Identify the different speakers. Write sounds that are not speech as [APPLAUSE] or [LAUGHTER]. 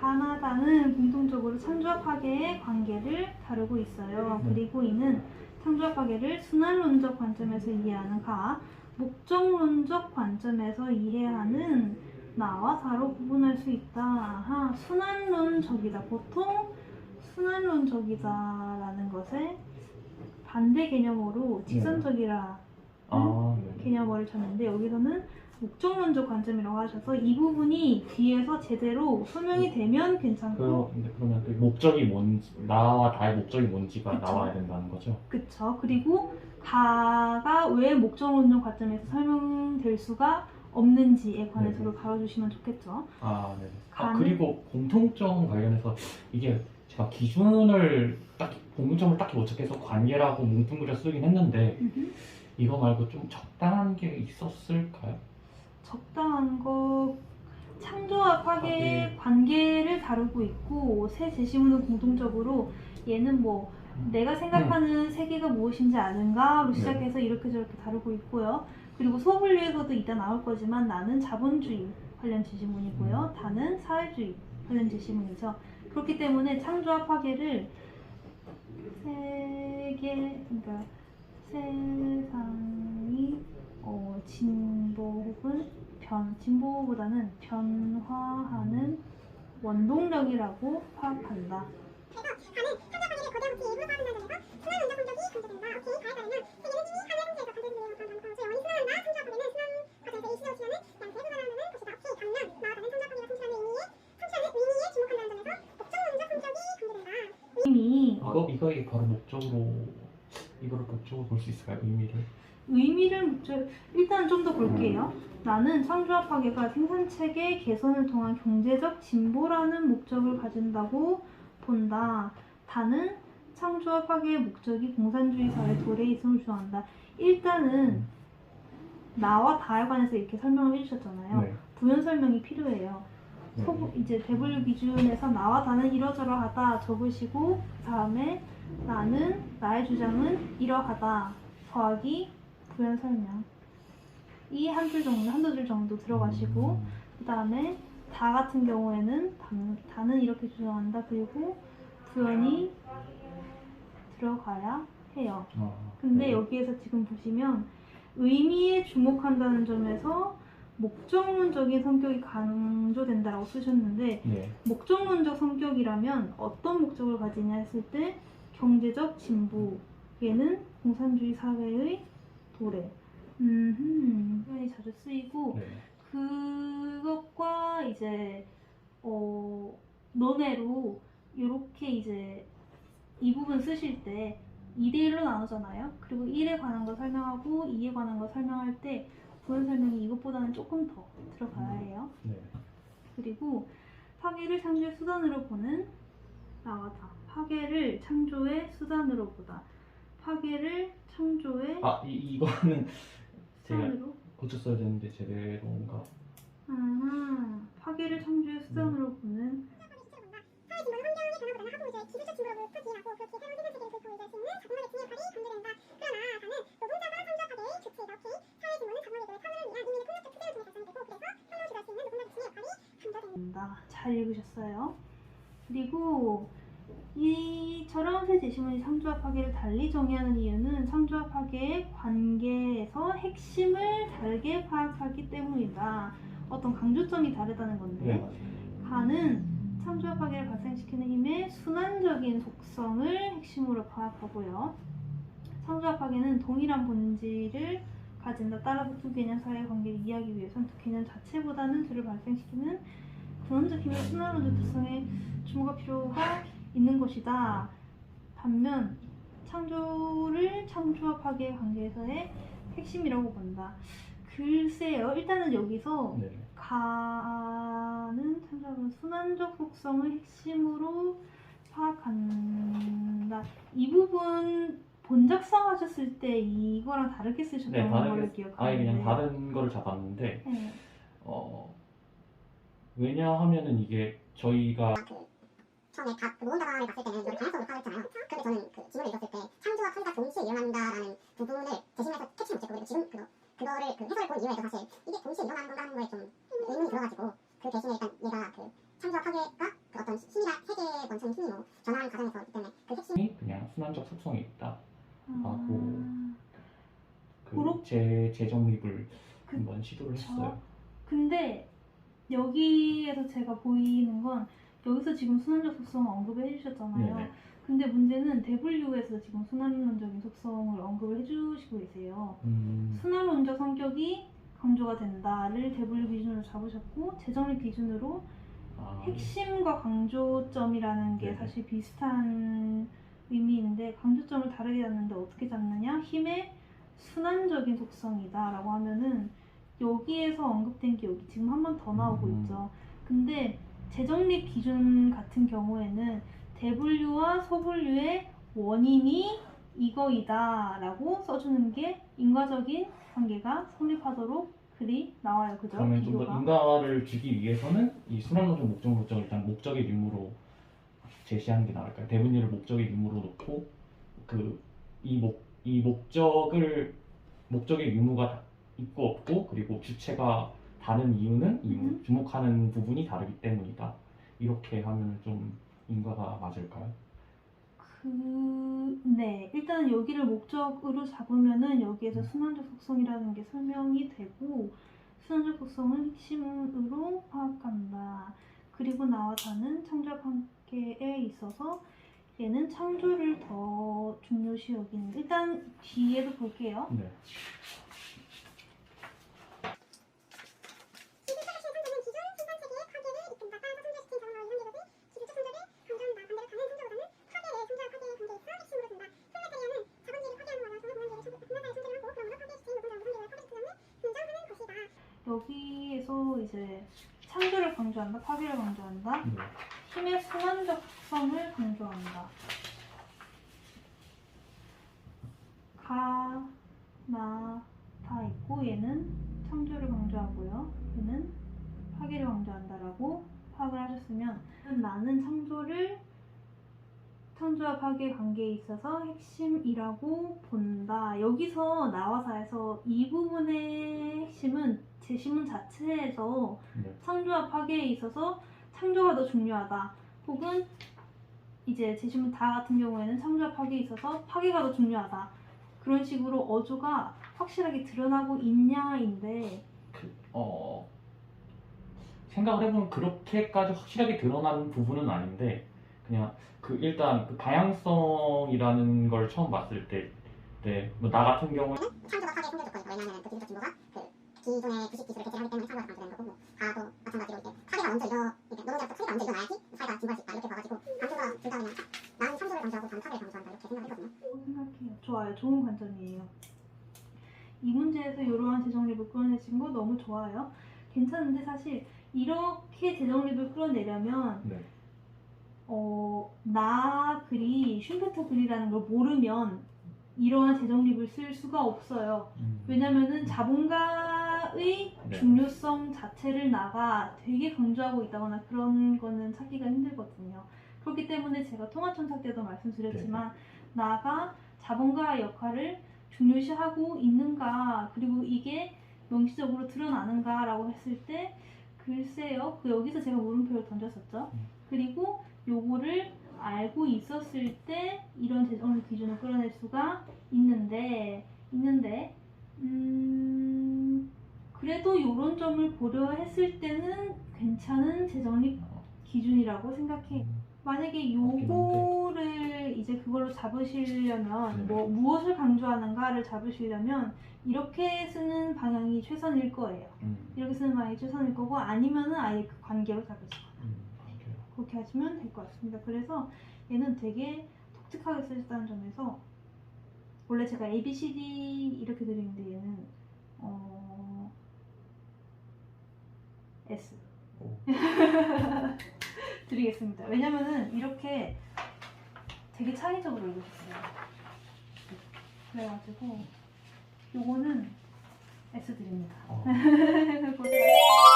Speaker 1: 가나다는 공통적으로 창조와 파괴의 관계를 다루고 있어요.
Speaker 2: 네.
Speaker 1: 그리고 이는 창조와 파괴를 순환론적 관점에서 이해하는 가, 목적론적 관점에서 이해하는 나와 다로 구분할 수 있다. 아하, 순환론적이다. 보통 순환론적이다라는 것에 반대 개념으로 직선적이라
Speaker 2: 아, 네.
Speaker 1: 개념어를 쳤는데 여기서는 목적론적 관점이라고 하셔서 이 부분이 뒤에서 제대로 설명이 되면 괜찮고
Speaker 2: 그, 근데 그러면 그 목적이 뭔지, 나와 다의 목적이 뭔지가
Speaker 1: 그쵸.
Speaker 2: 나와야 된다는 거죠?
Speaker 1: 그쵸 그리고 가가 왜 목적론적 관점에서 설명될 수가 없는지에 관해서도 다뤄주시면 좋겠죠
Speaker 2: 아, 네. 아,
Speaker 1: 가는-
Speaker 2: 그리고 공통점 관련해서 이게 제가 기준을 딱히, 공통점을 딱히 못 찾겠어 관계라고 뭉뚱그려 쓰긴 했는데
Speaker 1: 음흠.
Speaker 2: 이거 말고 좀 적당한 게 있었을까요?
Speaker 1: 적당한 거 창조와 파괴의
Speaker 2: 파괴.
Speaker 1: 관계를 다루고 있고 새 제시문은 공통적으로 얘는 뭐 내가 생각하는 세계가 무엇인지 아는가로
Speaker 2: 네.
Speaker 1: 시작해서 이렇게 저렇게 다루고 있고요. 그리고 수업을위해서도 이따 나올 거지만 나는 자본주의 관련 제시문이고요. 다는 사회주의 관련 제시문이죠. 그렇기 때문에 창조와 파괴를 세계 그러니까 세상이 어, 진보 혹은 변 진보보다는 변화하는 원동력이라고 파악한다.
Speaker 2: 이거, 이거 바로 목적으로 이거를 목적으로 볼 수 있을까요? 의미를?
Speaker 1: 의미를 저- 일단 좀 더 볼게요. 나는 창조와 파괴가 생산체계 개선을 통한 경제적 진보라는 목적을 가진다고 본다. 다는 창조와 파괴의 목적이 공산주의 사회 도래에 있음을 주장한다. 일단은 나와 다에 관해서 이렇게 설명을 해주셨잖아요.
Speaker 2: 네.
Speaker 1: 부연 설명이 필요해요.
Speaker 2: 네.
Speaker 1: 소, 이제 대분류 기준에서 나와 다는 이러저러하다 적으시고 그 다음에 나는 나의 주장은 이러하다 더하기 부연 설명 이 한 줄 정도 한두 줄 정도 들어가시고
Speaker 2: 음.
Speaker 1: 그 다음에 다 같은 경우에는 다, 다는 이렇게 주장한다 그리고 부연이 들어가야 해요.
Speaker 2: 아,
Speaker 1: 근데
Speaker 2: 네.
Speaker 1: 여기에서 지금 보시면 의미에 주목한다는 점에서 목적론적인 성격이 강조된다라고 쓰셨는데
Speaker 2: 네.
Speaker 1: 목적론적 성격이라면 어떤 목적을 가지냐 했을 때 경제적 진보 얘는 공산주의 사회의 도래 음 표현이 자주 쓰이고
Speaker 2: 네.
Speaker 1: 그것과 이제 어 논외로 이렇게 이제 이 부분 쓰실 때 2대1로 나누잖아요. 그리고 1에 관한 거 설명하고 2에 관한 거 설명할 때 부연 설명이 이것보다는 조금 더 들어가야 해요.
Speaker 2: 네.
Speaker 1: 그리고 파괴를 창조의 수단으로 보는 나와다. 파괴를 창조의 수단으로 보다. 파괴를 창조의
Speaker 2: 아, 이, 이거는 제가
Speaker 1: 수단으로
Speaker 2: 고쳤어야 되는데 제대로인가?
Speaker 1: 아, 파괴를 창조의 수단으로 보는
Speaker 3: 노동자의 진입발이 강조된다.
Speaker 1: 된다. 잘 읽으셨어요. 그리고 이처럼 새 제시문이 파괴를 달리 정의하는 이유는 파괴의 관계에서 핵심을 다르게 파악하기 때문이다. 어떤 강조점이 다르다는 건데
Speaker 2: 네.
Speaker 1: 가는 창조와 파괴를 발생시키는 힘의 순환적인 속성을 핵심으로 파악하고요. 파괴는 동일한 본질을 가진다. 따라서 두 개념 사이의 관계를 이해하기 위해선 두 개념 자체보다는 둘을 발생시키는 근원적 힘의 순환론적 특성에 주목할 필요가 있는 것이다. 반면 창조를 창조와 파괴의 관계에서의 핵심이라고 본다. 글쎄요. 일단은 여기서
Speaker 2: 네.
Speaker 1: 가는 창조하는 순환적 속성을 핵심으로 파악한다. 이 부분 본작 성 하셨을 때 이거랑 다르게 쓰셨던
Speaker 2: 네, 다르게
Speaker 1: 기억하는데.
Speaker 2: 아예 그냥 다른 거를 잡았는데
Speaker 1: 네.
Speaker 2: 어 왜냐하면은 이게 저희가
Speaker 3: 그 처음에 각 그 모은다방을 봤을 때는 저를 가능성으로 파악했잖아요. 근데 저는 그 지문을 읽었을 때 창조와 창의가 동시에 일어난다라는 부분을 대신해서 캐치 못했고 그리고 지금 그거, 그거를 그 해설을 본 이후에도 사실 이게 동시에 일어나는 건가 하는 거에 좀 의문이 들어가지고 그 대신에 일단 얘가 그 창조와 파괴가 그 어떤
Speaker 2: 힘이라 세계의
Speaker 3: 원천 힘이로 전환하는 과정에서 있기 때문에 그 핵심이
Speaker 2: 그냥 순환적 속성이 있다
Speaker 1: 아. 라고
Speaker 2: 그 재, 재정립을
Speaker 1: 그,
Speaker 2: 한번 시도를 했어요.
Speaker 1: 근데 여기에서 제가 보이는 건 여기서 지금 순환적 속성을 언급을 해주셨잖아요.
Speaker 2: 네네.
Speaker 1: 근데 문제는 대분류에서 지금 순환론적인 속성을 언급을 해주시고 계세요.
Speaker 2: 음,
Speaker 1: 순환론적 성격이 강조가 된다를 대분류 기준으로 잡으셨고 재정립 기준으로
Speaker 2: 아,
Speaker 1: 핵심과 강조점이라는 게
Speaker 2: 네네.
Speaker 1: 사실 비슷한 의미인데 강조점을 다르게 잡는데 어떻게 잡느냐? 힘의 순환적인 속성이다라고 하면은 여기에서 언급된 게 여기 지금 한 번 더 나오고
Speaker 2: 음.
Speaker 1: 있죠. 근데 재정립 기준 같은 경우에는 대분류와 소분류의 원인이 이거이다 라고 써주는 게 인과적인 관계가 성립하도록 글이 나와요. 그죠?
Speaker 2: 그러면 좀 더
Speaker 1: 비교가.
Speaker 2: 인과를 주기 위해서는 이 순환론적 목적 물정을 일단 목적의 유무로 제시하는 게 나을까요? 대분류를 목적의 유무로 놓고 그 이 목 이 목적을 목적의 유무가 있고 없고 그리고 주체가 다른 이유는 이
Speaker 1: 음.
Speaker 2: 주목하는 부분이 다르기 때문이다. 이렇게 하면 좀 인과가 맞을까요?
Speaker 1: 그, 네. 일단 여기를 목적으로 잡으면은 여기에서 순환적 속성이라는 게 설명이 되고, 순환적 속성은 핵심으로 파악한다. 그리고 나와 다는 창조적 관계에 있어서 얘는 창조를 더 중요시 여기는. 일단 뒤에도 볼게요.
Speaker 2: 네.
Speaker 3: 기술적 핵심 성격은 기존 생산체계의 파괴를 이끈다. 따라서 성장시킨 자본과 이상계급이 기술적 성적을 강조한다. 반대로 가는 성적보다는 파괴를 성장 파괴의 관계에 있어 핵심으로 둔다. 플레타리아는 자본주의를 파괴하는 과정에서 공원계를 성- 공간사의 성질을 하고 그러므로 파괴 시스템 노동자 우선계를 파괴 시스템을 긍정하는 것이다.
Speaker 1: 여기에서 이제 창조를 강조한다. 파괴를 강조한다.
Speaker 2: 네.
Speaker 1: 힘의 순환적 속성을 강조한다. 가, 나, 다 있고 얘는 창조를 강조하고요. 얘는 파괴를 강조한다라고 파악을 하셨으면 나는 창조를 창조와 파괴 관계에 있어서 핵심이라고 본다. 여기서 나와서에서 이 부분의 핵심은 제시문 자체에서
Speaker 2: 네.
Speaker 1: 창조와 파괴에 있어서 창조가 더 중요하다. 혹은 이제 제시문 다 같은 경우에는 창조와 파괴에 있어서 파괴가 더 중요하다. 그런 식으로 어조가 확실하게 드러나고 있냐인데
Speaker 2: 그, 어, 생각을 해보면 그렇게까지 확실하게 드러나는 부분은 아닌데 그냥 그 일단 그 다양성이라는 걸 처음 봤을 때, 네, 뭐나 같은 경우에
Speaker 3: 창조가 파괴의 성격 조건이다. 왜냐하면 그 기술적 진보가 그 기존의 부식 기술을 개체하기 때문에 창조가 강조되는 거고 가도 마찬가지로 이제 파괴가 먼저 일어 그러니까 노동자부터 파괴가 먼저 일어나야지 사회가 진보할 수 있다. 이렇게 봐가지고 강조가 둘다 그냥 나는 창조를 강조하고 다음 파괴를 강조한다 이렇게 생각했거든요.
Speaker 1: 생각해요. 좋아요. 좋은 관점이에요. 이 문제에서 이러한 재정립을 끌어내신 거 너무 좋아요. 괜찮은데 사실 이렇게 재정립을 끌어내려면
Speaker 2: 네.
Speaker 1: 어, 나 글이 슌페터 글이라는 걸 모르면 이러한 재정립을 쓸 수가 없어요.
Speaker 2: 음,
Speaker 1: 왜냐면은 자본가의
Speaker 2: 네.
Speaker 1: 중요성 자체를 나가 되게 강조하고 있다거나 그런 거는 찾기가 힘들거든요. 그렇기 때문에 제가 통화천사 때도 말씀드렸지만
Speaker 2: 네.
Speaker 1: 나가 자본가의 역할을 중요시하고 있는가 그리고 이게 명시적으로 드러나는가라고 했을 때 글쎄요 그 여기서 제가 물음표를 던졌었죠.
Speaker 2: 음.
Speaker 1: 그리고 요거를 알고 있었을 때 이런 재정립 기준을 끌어낼 수가 있는데 있는데 음 그래도 이런 점을 고려했을 때는 괜찮은 재정립 기준이라고 생각해. 만약에 요거를 이제 그걸로 잡으시려면
Speaker 2: 네.
Speaker 1: 뭐 무엇을 강조하는가를 잡으시려면 이렇게 쓰는 방향이 최선일 거예요.
Speaker 2: 음,
Speaker 1: 이렇게 쓰는 방향이 최선일 거고 아니면은 아예 그 관계로 잡으시고
Speaker 2: 음, 맞아요.
Speaker 1: 그렇게 하시면 될 것 같습니다. 그래서 얘는 되게 독특하게 쓰셨다는 점에서 원래 제가 A, B, C, D 이렇게 드리는데 얘는 어 S
Speaker 2: 오. [LAUGHS]
Speaker 1: 드리겠습니다. 왜냐면은 이렇게 되게 창의적으로 읽으셨어요. 그래가지고 요거는 S 드립니다.
Speaker 2: 어. [LAUGHS]